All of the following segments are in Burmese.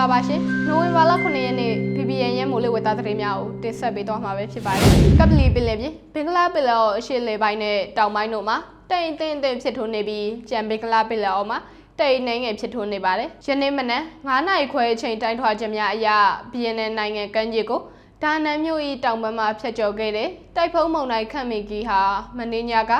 ္ဂလာပါရှင်နိုဝင်ဘာလ9ရက်နေ့ PPN ရဲ့မိုးလေဝသသတင်းများကိုတင်ဆက်ပေးသွားမှာပဲဖြစ်ပါတယ်ကပလီပင်လယ်ပြင်ဘင်္ဂလားပင်လယ်အော်အရှေ့လေပိုင်းနဲ့တောင်ပိုင်းတို့မှာတိမ်တင်းတင်းဖြစ်ထွန်းနေပြီးကြံဘင်္ဂလားပင်လယ်အော်မှာတိမ်နှင်းငယ်ဖြစ်ထွန်းနေပါတယ်ယနေ့မနက်9နာရီခွဲအချိန်တိုင်းထွာချက်များအရ BNN နိုင်ငံကမ်းခြေကိုဒါနန်မြို့၏တောင်ဘက်မှဖြတ်ကျော်ခဲ့တဲ့တိုက်ဖုံးမုန်တိုင်းခန့်မီကီဟာမင်းညက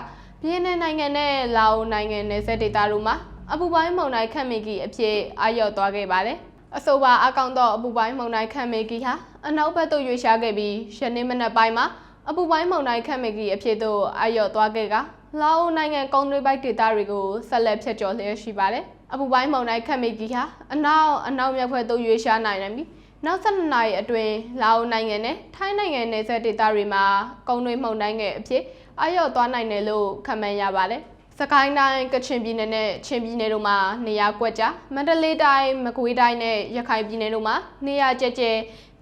BNN နိုင်ငံနဲ့လာအိုနိုင်ငံနယ်စပ်ဒေသတို့မှာအပူပိုင်းမုန်တိုင်းခန့်မီကီအဖြစ်အာရုံသွားခဲ့ပါတယ်။ အဆိုပါအကောင့်တော့အပူပိုင်းမုန်တိုင်းခန့်မီကီဟာအနောက်ဘက်သို့ရွေ့ရှားခဲ့ပြီးယနေ့မနက်ပိုင်းမှာအပူပိုင်းမုန်တိုင်းခန့်မီကီအဖြစ်သို့အာရုံသွားခဲ့ကလာအိုနိုင်ငံကုန်းတွေပိုက်ဒေသတွေကိုဆက်လက်ဖြတ်ကျော်လျက်ရှိပါတယ်။အပူပိုင်းမုန်တိုင်းခန့်မီကီဟာအနောက်အနောက်မြောက်ဘက်သို့ရွေ့ရှားနိုင်တယ်ပြီးနောက်12နာရီအတွင်းလာအိုနိုင်ငံနဲ့ထိုင်းနိုင်ငံနယ်စပ်ဒေသတွေမှာကုန်းတွေမှုန်တိုင်းငယ်အဖြစ်အာရုံသွားနိုင်တယ်လို့ခန့်မှန်းရပါတယ်။ စကိုင်းတိုင်းကချင်ပြည်နယ်နဲ့ချင်းပြည်နယ်တို့မှာနေရာကွက်ကြားမန္တလေးတိုင်းမကွေးတိုင်းနဲ့ရခိုင်ပြည်နယ်တို့မှာနေရာကျကျ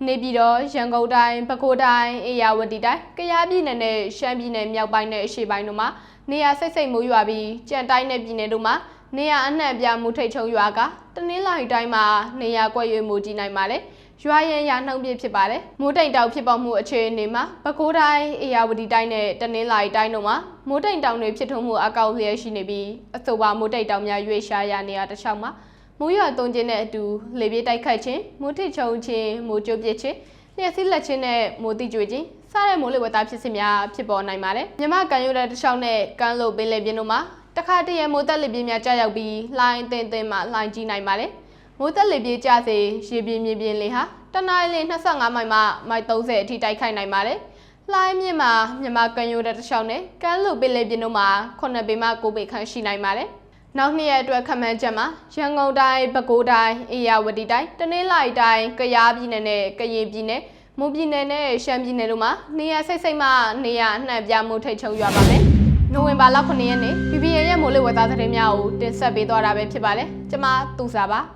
နေပြည်တော်ရန်ကုန်တိုင်းပဲခူးတိုင်းအေရဝတီတိုင်းကယားပြည်နယ်နဲ့ရှမ်းပြည်နယ်မြောက်ပိုင်းနဲ့အရှေ့ပိုင်းတို့မှာနေရာစိတ်စိတ်မိုးရွာပြီးကြံတိုင်းနဲ့ပြည်နယ်တို့မှာနေရာအနှံ့အပြားမူထိတ်ချုံရွာကတနင်္လာရီတိုင်းမှာနေရာကွက်ရွေးမူကြီးနိုင်ပါတယ်။ ရွာရန်ရာနှုံပြဖြစ်ပါတယ်။မိုးတိမ်တောင်ဖြစ်ပေါ်မှုအခြေအနေမှာပဲခူးတိုင်းအေရဝတီတိုင်းနဲ့တနင်္လာရီတိုင်းတို့မှာမိုးတိမ်တောင်တွေဖြစ်ထွန်းမှုအကောက်လျက်ရှိနေပြီးအဆိုပါမိုးတိမ်တောင်များရွေ့ရှားရနေရတစ်လျှောက်မှာမိုးရွာသွန်းခြင်းနဲ့အတူလေပြေးတိုက်ခတ်ခြင်းမိုးထစ်ချုံခြင်းမိုးကြိုးပစ်ခြင်းလျှက်စီးလက်ခြင်းနဲ့မိုးတိကျွေခြင်းစတဲ့မိုးလေဝသဖြစ်စဉ်များဖြစ်ပေါ်နိုင်ပါတယ်။မြမကန်ရွက်တဲ့တစ်လျှောက်နဲ့ကမ်းလို့ပင်လယ်ပြင်တို့မှာတခါတည်းရမိုးတက်လေပြင်းများကြာရောက်ပြီးလှိုင်းအသင်းအသင်းမှလှိုင်းကြီးနိုင်ပါတယ်။ မိုးတက်လေပြေးကြစေရေပြင်းမြေပြင်းလေဟာတနအီလ25မိုင်မှမိုင်30အထိတိုက်ခိုက်နိုင်ပါတယ်။လှိုင်းမြင့်မှာမြန်မာကန်ရိုးတဲ့တစ်လျှောက်နဲ့ကမ်းလူပင်လေပြင်းတို့မှာ9ပေမှ9ပေခန့်ရှိနိုင်ပါတယ်။နောက်နှစ်ရက်အတွက်ခန့်မှန်းချက်မှာရန်ကုန်တိုင်းပဲခူးတိုင်းအေရဝတီတိုင်းတနင်္လာရီတိုင်းကယားပြည်နယ်နဲ့ကရင်ပြည်နယ်မွန်ပြည်နယ်နဲ့ရှမ်းပြည်နယ်တို့မှာနေရာစိတ်စိတ်မှနေရာအနှံ့ပြမှုထိတ်ချုံရွာပါမယ်။နိုဝင်ဘာလ9ရက်နေ့ BBN ရဲ့မိုးလေဝသသတင်းများကိုတင်ဆက်ပေးသွားတာပဲဖြစ်ပါတယ်။ကျွန်မသူစာပါ။